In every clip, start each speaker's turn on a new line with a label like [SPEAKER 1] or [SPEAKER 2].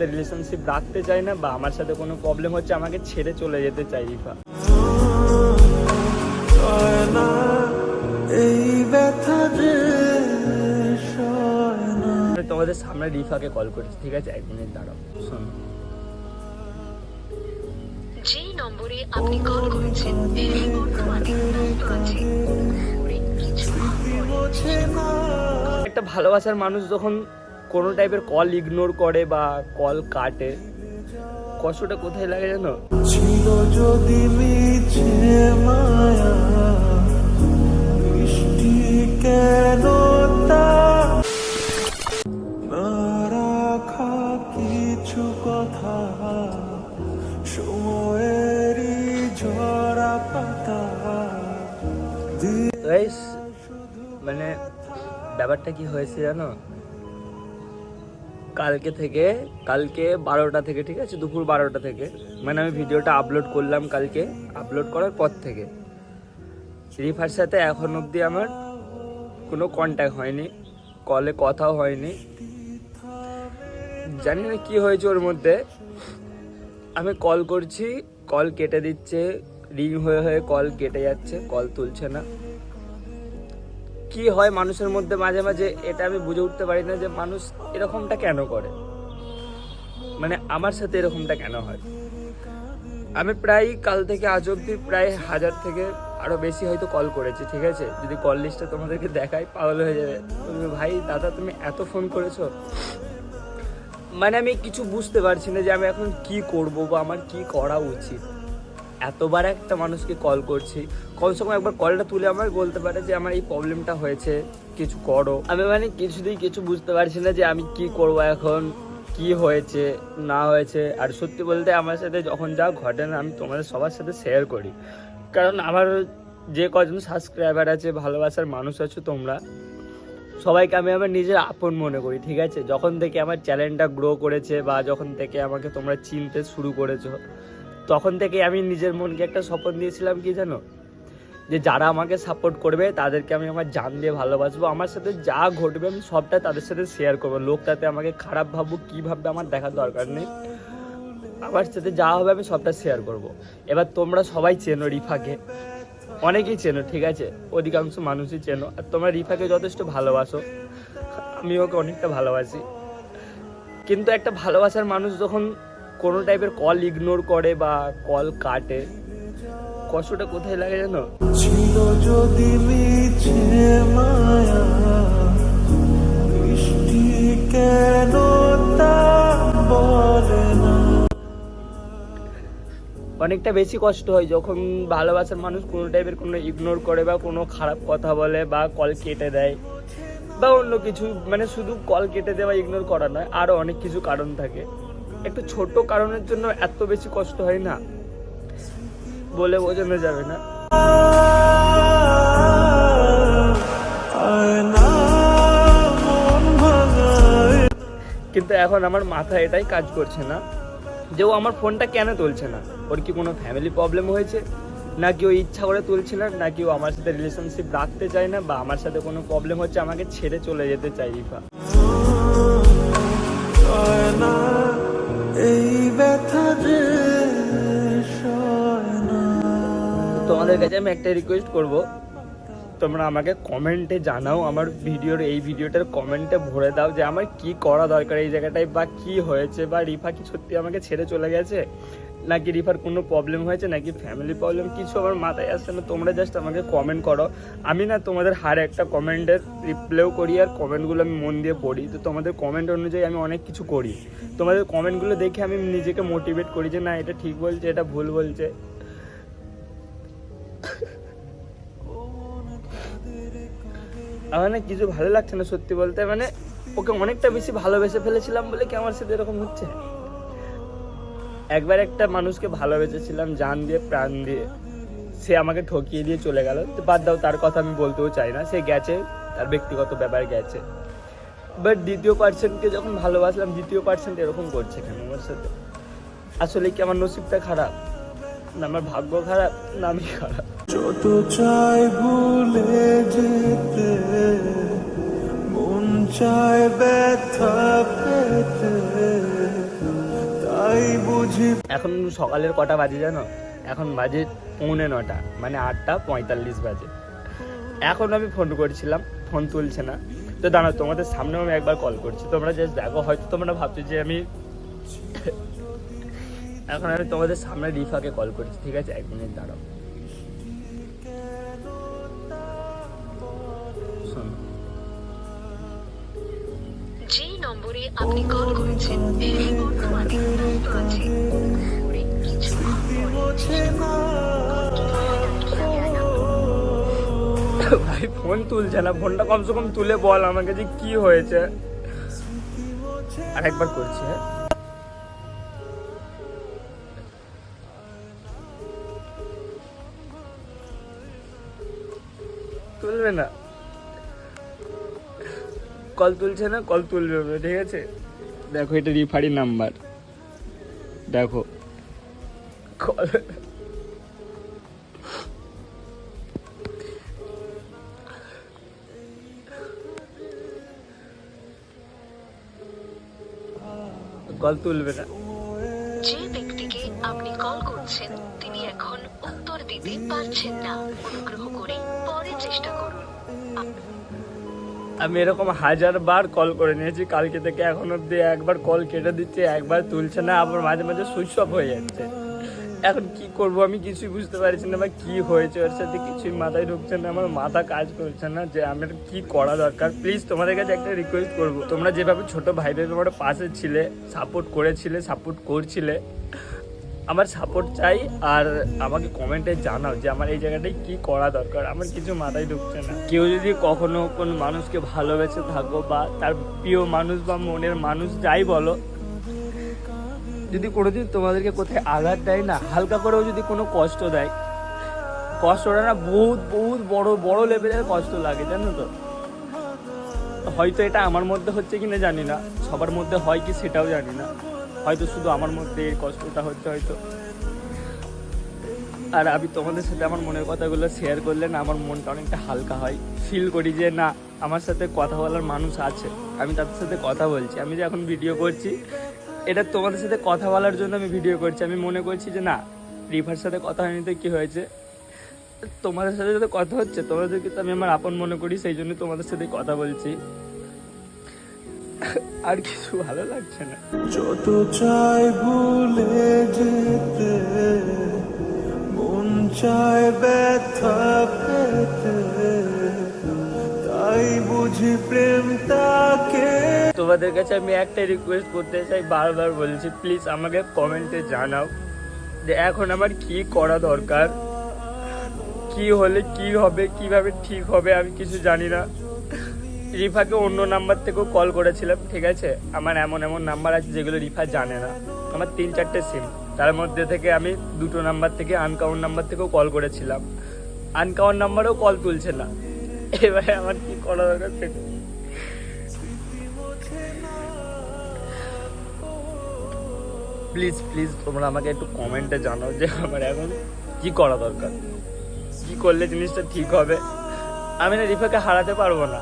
[SPEAKER 1] সাথে রিলেশনশিপ রাখতে চায় না বা আমার সাথে কোনো প্রবলেম হচ্ছে আমাকে ছেড়ে চলে যেতে চাই রিফা।
[SPEAKER 2] এই ব্যথা যে
[SPEAKER 1] তোমাদের সামনে রিফাকে কল করেছি ঠিক আছে? এক মিনিট দাঁড়াও শোনো।
[SPEAKER 3] যেই নম্বরে আপনি কল করেছেন সেই বর্তমানে ব্যস্ত আছে।
[SPEAKER 1] একটা ভালোবাসার মানুষ যখন কোনো টাইপের কল ইগনোর করে বা কল কাটে। কষ্টটা কোথায় লাগে জানো?
[SPEAKER 2] ছিল যদি মায়া কেন কিছু কথা সময়েরই ঝরা পাতা।
[SPEAKER 1] মানে ব্যাপারটা কি হয়েছে জানো? কালকে থেকে, কালকে বারোটা থেকে, ঠিক আছে? দুপুর বারোটা থেকে। মানে আমি ভিডিওটা আপলোড করলাম কালকে আপলোড করার পর থেকে। রিফার সাথে এখন অবধি আমার কোনো কন্ট্যাক্ট হয়নি কলে কথাও হয়নি। জানি না কি হয়েছে ওর মধ্যে। আমি কল করছি কল কেটে দিচ্ছে রিং হয়ে হয়ে কল কেটে যাচ্ছে কল তুলছে না। কি হয় মানুষের মধ্যে মাঝে মাঝে এটা আমি বুঝে উঠতে পারি না যে মানুষ এরকমটা কেন করে? মানে আমার সাথে এরকমটা কেন হয়? আমি প্রায় কাল থেকে আজ অব্দি প্রায় হাজার থেকে আরও বেশি হয়তো কল করেছি, ঠিক আছে? যদি কল লিস্টটা তোমাদেরকে দেখাই, পাগল হয়ে যাবে। তুমি ভাই, দাদা, তুমি এত ফোন করেছ। মানে আমি কিছু বুঝতে পারছি না যে আমি এখন কি করব বা আমার কি করা উচিত। এতবার একটা মানুষকে কল করছি। কমসে কম একবার কলটা তুলে আমার বলতে পারে যে, আমার এই প্রবলেমটা হয়েছে, কিছু করো। আমি মানে কিছুতেই কিছু বুঝতে পারছি না যে, আমি কি করব এখন, কি হয়েছে, না হয়েছে। আর সত্যি বলতে আমার সাথে যখন যা ঘটে না, আমি তোমাদের সবার সাথে শেয়ার করি। কারণ আমার যে কজন সাবস্ক্রাইবার আছে, ভালোবাসার মানুষ আছো তোমরা, সবাইকে আমি আমার নিজের আপন মনে করি, ঠিক আছে? যখন থেকে আমার চ্যানেলটা গ্রো করেছে বা যখন থেকে আমাকে তোমরা চিনতে শুরু করেছ তখন থেকে আমি নিজের মনকে একটা স্বপ্ন দিয়েছিলাম কি জানো? যে যারা আমাকে সাপোর্ট করবে, তাদেরকে আমি আমার জান দিয়ে ভালোবাসবো। আমার সাথে যা ঘটবে, আমি সবটা তাদের সাথে শেয়ার করব। লোক তাতে আমাকে খারাপ ভাবুক, কী ভাববে আমার দেখার দরকার নেই। আমার সাথে যা হবে, আমি সবটা শেয়ার করব। এবার তোমরা সবাই চেনো রিফাকে। অনেকেই চেনো, ঠিক আছে? অধিকাংশ মানুষই চেনো। আর তোমরা রিফাকে যথেষ্ট ভালোবাসো। আমি ওকে অনেকটা ভালোবাসি। কিন্তু একটা ভালোবাসার মানুষ যখন কোনো টাইপের কল ইগনোর করে বা কল কাটে। কষ্টটা কোথায় লাগে জানো?
[SPEAKER 2] ছিল যদি মায়া কেন
[SPEAKER 1] অনেকটা বেশি কষ্ট হয় যখন ভালোবাসার মানুষ কোনো টাইপের কোনো ইগনোর করে বা কোনো খারাপ কথা বলে বা কল কেটে দেয় বা অন্য কিছু মানে শুধু কল কেটে দেওয়া ইগনোর করা নয় আরও অনেক কিছু কারণ থাকে। একটু ছোট কারণের জন্য এত বেশি কষ্ট হয় না। বলে বোঝানো যাবে না। কিন্তু এখন আমার মাথায় এটাই কাজ করছে না যে ও আমার ফোনটা কেন তুলছে না? ওর কি কোনো ফ্যামিলি প্রবলেম হয়েছে? নাকি ও ইচ্ছা করে তুলছে না? নাকি ও আমার সাথে রিলেশনশিপ রাখতে চায় না? বা আমার সাথে কোনো প্রবলেম হচ্ছে? আমাকে ছেড়ে চলে যেতে চাই রিফা।
[SPEAKER 2] এই ব্যথা যে
[SPEAKER 1] তোমাদের কাছে আমি একটা রিকোয়েস্ট করব। তোমরা আমাকে কমেন্টে জানাও আমার ভিডিওর এই ভিডিওটার কমেন্টে ভরে দাও যে আমার কি করা দরকার এই জায়গাটায় বা কি হয়েছে বা রিফা কি সত্যি আমাকে ছেড়ে চলে গেছে? নাকি রিফার কোনো প্রবলেম হয়েছে, নাকি ফ্যামিলি প্রবলেম কিছু আমার মাথায় আসছে না। তোমরা জাস্ট আমাকে কমেন্ট করো। আমি না তোমাদের হার একটা কমেন্টের রিপ্লাইও করি আর কমেন্টগুলো আমি মন দিয়ে পড়ি। তো তোমাদের কমেন্ট অনুযায়ী আমি অনেক কিছু করি। তোমাদের কমেন্টগুলো দেখে আমি নিজেকে মোটিভেট করি যে, না, এটা ঠিক বলছে, এটা ভুল বলছে। আমার না কিছু ভালো লাগছে না সত্যি বলতে। মানে ওকে অনেকটা বেশি ভালোবেসে ফেলেছিলাম বলে কি আমার সাথে এরকম হচ্ছে? একবার একটা মানুষকে ভালোবেসেছিলাম জান দিয়ে, প্রাণ দিয়ে। সে আমাকে ঠকিয়ে দিয়ে চলে গেল। তো বাদ দাও, তার কথা আমি বলতেও চাই না। সে গেছে, তার ব্যক্তিগত ব্যাপার গেছে। বাট দ্বিতীয় পার্সনকে যখন ভালোবাসলাম, দ্বিতীয় পার্সেন্ট এরকম করছে কেন আমার সাথে? আসলে কি আমার নসিবটা খারাপ? না, আমার ভাগ্য খারাপ? না, আমি খারাপ।
[SPEAKER 2] যত চাই ভুলে যেতে, মন চায় ব্যথা পেতে।
[SPEAKER 1] এখন সকালের কটা বাজে জানো? এখন বাজে পৌনে নটা মানে আটটা পঁয়তাল্লিশ বাজে। এখন আমি ফোন করেছিলাম ফোন তুলছে না। তো দাঁড়াও, তোমাদের সামনেও আমি একবার কল করছি। তোমরা জাস্ট দেখো, হয়তো তোমরা ভাবছ যে আমি এখন আমি তোমাদের সামনে রিফাকে কল করছি। ঠিক আছে? এক মিনিট দাঁড়াও।
[SPEAKER 3] আপনি কল করেছেন।
[SPEAKER 1] ভাই ফোন তুলছে না। ফোনটা কমসে কম তুলে বল আমাকে যে কি হয়েছে। আর একবার করছি হ্যাঁ? তুলবে না। কল তুলছে না কল তুলবে ঠিক আছে? দেখো এটা রিফারি নাম্বার দেখো। কল কল তুলবে না।
[SPEAKER 3] যে ব্যক্তিকে আপনি কল করছেন তিনি এখন উত্তর দিতে পারছেন না। অনুগ্রহ করে পরে চেষ্টা করুন।
[SPEAKER 1] আমি এরকম হাজার বার কল করে নিয়েছি, কালকে থেকে এখন অব্দি একবার কল কেটে দিচ্ছে, একবার তুলছে না, আবার মাঝে মাঝে সুইচ অফ হয়ে যাচ্ছে। এখন কি করব আমি কিছুই বুঝতে পারছি না বা কি হয়েছে? ওর সাথে কিছুই মাথায় ঢুকছে না, আমার মাথা কাজ করছে না যে আমার কি করা দরকার। প্লিজ তোমাদের কাছে একটা রিকোয়েস্ট করব। তোমরা যেভাবে ছোট ভাই আমার পাশে ছিলে সাপোর্ট করেছিলে সাপোর্ট করছিলে আমার সাপোর্ট চাই আর আমাকে কমেন্টে জানাও যে আমার এই জায়গাটায় কি করা দরকার। আমার কিছু মাথায় ঢুকছে না। কেউ যদি কখনো কোন মানুষকে ভালোবেসে থাকো বা তার প্রিয় মানুষ বা মনের মানুষ যাই বলো, যদি কোনোদিন তোমাদেরকে কোথায় আঘাত দেয় না, হালকা করেও যদি কোনো কষ্ট দেয় কষ্টটা না বহুত বহুত বড় বড় লেভেলের কষ্ট লাগে, জানো তো? হয়তো এটা আমার মধ্যে হচ্ছে কিনা জানি না, সবার মধ্যে হয় কি সেটাও জানি না। হয়তো শুধু আমার মধ্যে এই কষ্টটা হচ্ছে হয়তো। আর আমি তোমাদের সাথে আমার মনের কথাগুলো শেয়ার করলে না আমার মনটা অনেকটা হালকা হয়। ফিল করি যে না, আমার সাথে কথা বলার মানুষ আছে। আমি তাদের সাথে কথা বলছি। আমি যে এখন ভিডিও করছি, এটা তোমাদের সাথে কথা বলার জন্য আমি ভিডিও করছি। আমি মনে করছি যে না রিভার সাথে কথা হয়নি তো কী হয়েছে? তোমাদের সাথে যাতে কথা হচ্ছে তোমাদেরকে তো আমি আমার আপন মনে করি, সেই জন্য তোমাদের সাথে কথা বলছি। আর কিছু ভালো লাগছে না।
[SPEAKER 2] যত চাই ভুলে যেতে মন চায় ব্যথা পেতে তাই বুঝি প্রেম তাকে।
[SPEAKER 1] তোমাদের কাছে আমি একটা রিকোয়েস্ট করতে চাই বারবার বলছি প্লিজ আমাকে কমেন্টে জানাও যে এখন আমার কি করা দরকার কি হলে কি হবে কীভাবে ঠিক হবে আমি কিছু জানি না। রিফাকে অন্য নাম্বার থেকেও কল করেছিলাম, ঠিক আছে? আমার এমন এমন নাম্বার আছে যেগুলো রিফা জানে না। আমার তিন চারটে সিম তার মধ্যে থেকে আমি দুটো নাম্বার থেকে আনকাউন্ট নাম্বার থেকেও কল করেছিলাম। আনকাউন্ট নাম্বারেও কল তুলছে না। এবারে আমার কি করা দরকার প্লিজ প্লিজ তোমরা আমাকে একটু কমেন্টে জানাও যে আমার এখন কি করা দরকার। কি করলে জিনিসটা ঠিক হবে? আমি না রিফাকে হারাতে পারব না।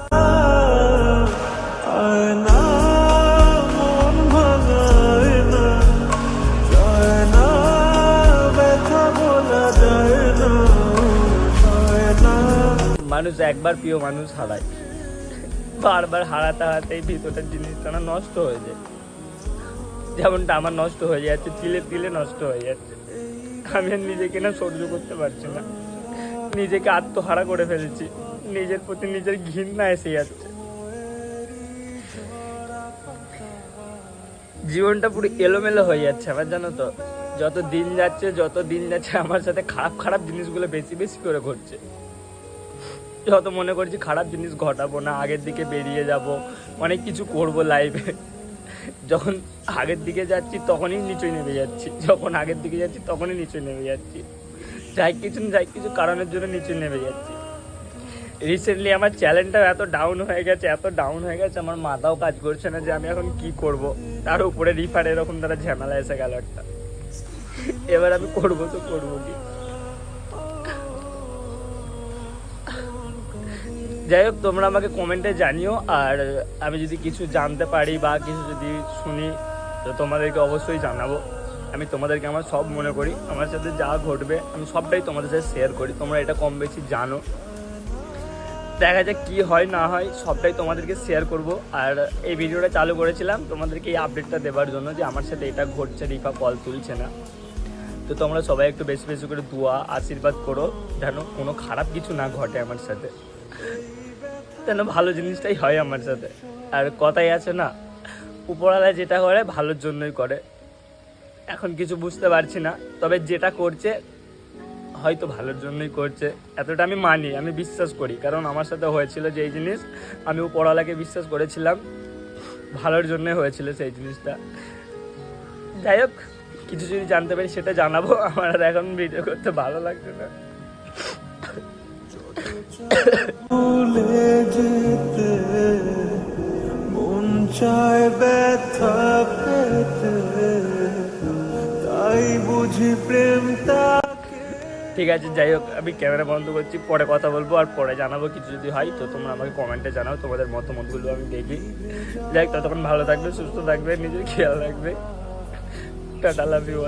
[SPEAKER 1] মানুষ একবার প্রিয় মানুষ হারায়। বারবার হারাতে হারাতেই ভিতরের জিনিসটা না নষ্ট হয়ে যায়। যেমনটা আমার নষ্ট হয়ে যাচ্ছে, তিলে তিলে নষ্ট হয়ে যাচ্ছে। আমি আর নিজেকে না সহ্য করতে পারছি না। নিজেকে আত্মহারা করে ফেলেছি। নিজের প্রতি নিজের ঘৃণা এসে যাচ্ছে। জীবনটা পুরো এলোমেলো হয়ে যাচ্ছে আমার জানো তো, যত দিন যাচ্ছে, যত দিন যাচ্ছে, আমার সাথে খারাপ খারাপ জিনিসগুলো বেশি বেশি করে ঘটছে। যত মনে করছি খারাপ জিনিস ঘটাবো না, আগের দিকে বেরিয়ে যাব, অনেক কিছু করব লাইফে যখন আগের দিকে যাচ্ছি, তখনই নিচে নেমে যাচ্ছি। যখন আগের দিকে যাচ্ছি, তখনই নিচে নেমে যাচ্ছি। যাই কিছু না, যাই কিছু কারণের জন্য নিচে নেমে যাচ্ছি। রিসেন্টলি আমার চ্যানেলটাও এত ডাউন হয়ে গেছে, এত ডাউন হয়ে গেছে, আমার মাথাও কাজ করছে না যে আমি এখন কি করব। তার উপরে রিফার এরকম তারা ঝামেলা এসে গেল একটা। এবার আমি করব তো করব কি। যাই হোক, তোমরা আমাকে কমেন্টে জানিও, আর আমি যদি কিছু জানতে পারি বা কিছু যদি শুনি, তো তোমাদেরকে অবশ্যই জানাব। আমি তোমাদেরকে আমার সব মনে করি। আমার সাথে যা ঘটবে, আমি সবটাই তোমাদের সাথে শেয়ার করি। তোমরা এটা কম বেশি জানো। দেখা যাক কী হয়, না হয়, সবটাই তোমাদেরকে শেয়ার করব। আর এই ভিডিওটা চালু করেছিলাম তোমাদেরকে এই আপডেটটা দেওয়ার জন্য যে আমার সাথে এটা ঘটছে, রিফা কল তুলছে না। তো তোমরা সবাই একটু বেশি বেশি করে দোয়া, আশীর্বাদ করো, যেন কোনো খারাপ কিছু না ঘটে আমার সাথে। যেন ভালো জিনিসটাই হয় আমার সাথে। আর কথাই আছে না, উপরওয়ালা যেটা করে, ভালোর জন্যই করে। এখন কিছু বুঝতে পারছি না, তবে যেটা করছে হয়তো ভালোর জন্যই করছে। এতটা আমি মানি, আমি বিশ্বাস করি। কারণ আমার সাথে হয়েছিল যে এই জিনিস, আমি উপরওয়ালাকে বিশ্বাস করেছিলাম। ভালোর জন্যই হয়েছিল সেই জিনিসটা। যাই হোক, কিছু যদি জানতে পারি সেটা জানাব। আমার আর এখন ভিডিও করতে ভালো লাগছে না।
[SPEAKER 2] মন চায় ব্যথা পেতে তাই বুঝি প্রেমটা
[SPEAKER 1] ঠিক আছে, যাই হোক, আমি ক্যামেরা বন্ধ করছি, পরে কথা বলব আর পরে জানাব কিছু যদি হয়, তো তোমরা আমাকে কমেন্টে জানাও, তোমাদের মতামতগুলো আমি দেখি। যাই হোক, ততক্ষণ ভালো থাকবে, সুস্থ থাকবে, নিজের খেয়াল রাখবে। Tata love you